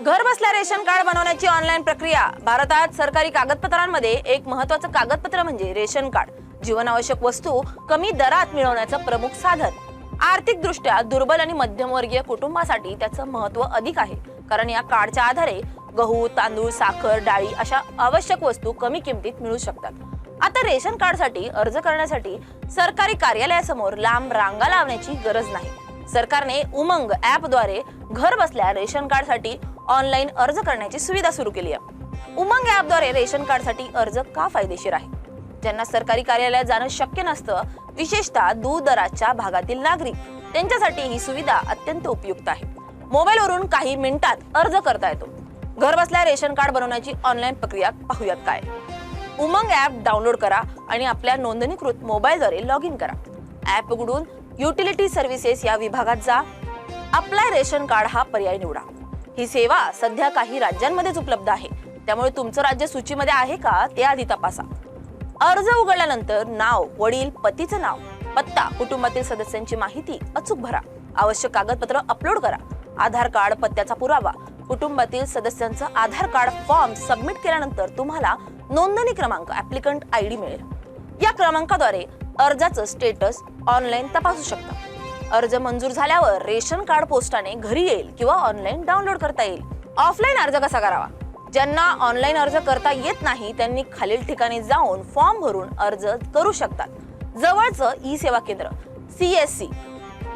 घर बसल्या ration card बनवण्याची ऑनलाईन प्रक्रिया. भारतात सरकारी कागदपत्रांमध्ये एक महत्वाचं कागदपत्र म्हणजे रेशन कार्ड. जीवनावश्यक वस्तू कमी दरात मिळवण्याचं प्रमुख साधन. आर्थिक दृष्ट्या दुर्बल आणि मध्यमवर्गीय कुटुंबासाठी त्याचं महत्त्व अधिक आहे. कारण या कार्डच्या आधारे गहू तांदूळ साखर डाळी अशा आवश्यक वस्तू कमी किमतीत मिळू शकतात. आता रेशन कार्डसाठी अर्ज करण्यासाठी सरकारी कार्यालयासमोर लांब रांगा लावण्याची गरज नाही. सरकारने उमंग ऍपद्वारे घर बसल्या रेशन कार्डसाठी ऑनलाईन अर्ज करण्याची सुविधा सुरू केली आहे. उमंग ॲपद्वारे रेशन कार्डसाठी अर्ज का फायदेशीर आहे? ज्यांना सरकारी कार्यालयात जाणं शक्य नसतं विशेषतः दूरदराच्या भागातील नागरिक. त्यांच्यासाठी ही सुविधा अत्यंत उपयुक्त आहे. मोबाईलवरून काही मिनिटात अर्ज करता येतो. घर बसल्या रेशन कार्ड बनवण्याची ऑनलाईन प्रक्रिया पाहूयात काय? उमंग ॲप डाउनलोड करा आणि आपल्या नोंदणीकृत मोबाईलद्वारे लॉग इन करा. ॲप उघडून युटिलिटी सर्व्हिसेस या विभागात जा. अप्लाय रेशन कार्ड हा पर्याय निवडा. ही सेवा सध्या काही राज्यांमध्येच उपलब्ध आहे. त्यामुळे तुमचं राज्य सूचीमध्ये आहे का ते आधी तपासा. अर्ज उघडल्यानंतर नाव वडील पतीचं नाव पत्ता कुटुंबातील सदस्यांची माहिती अचूक भरा. आवश्यक कागदपत्र अपलोड करा. आधार कार्ड पत्त्याचा पुरावा कुटुंबातील सदस्यांचं आधार कार्ड फॉर्म सबमिट केल्यानंतर तुम्हाला नोंदणी क्रमांक ऍप्लिकंट आय डी मिळेल. या क्रमांकाद्वारे अर्जाचं स्टेटस ऑनलाईन तपासू शकता. अर्ज मंजूर झाल्यावर रेशन कार्ड पोस्टाने घरी येईल किंवा ऑनलाईन डाउनलोड करता येईल. ऑफलाईन अर्ज कसा करावा? ज्यांना ऑनलाईन अर्ज करता येत नाही त्यांनी खालील ठिकाणी जाऊन फॉर्म भरून अर्ज करू शकतात. जवळचं ई सेवा केंद्र सी एस सी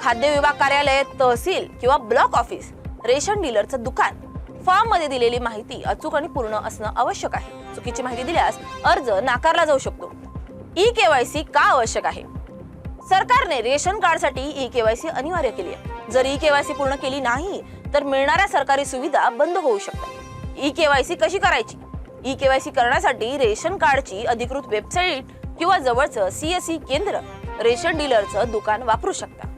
खाद्य विभाग कार्यालय तहसील किंवा ब्लॉक ऑफिस रेशन डीलरचं दुकान. फॉर्ममध्ये दिलेली माहिती अचूक आणि पूर्ण असणं आवश्यक आहे. चुकीची माहिती दिल्यास अर्ज नाकारला जाऊ शकतो. ई केवायसी का आवश्यक आहे? सरकारने रेशन कार्डसाठी ई केवायसी अनिवार्य केली आहे. जर ई केवायसी पूर्ण केली नाही तर मिळणाऱ्या सरकारी सुविधा बंद होऊ शकतात. ई केवायसी कशी करायची? ई केवायसी करण्यासाठी रेशन कार्डची अधिकृत वेबसाईट किंवा जवळचं सीएसई केंद्र रेशन डीलरचं दुकान वापरू शकता.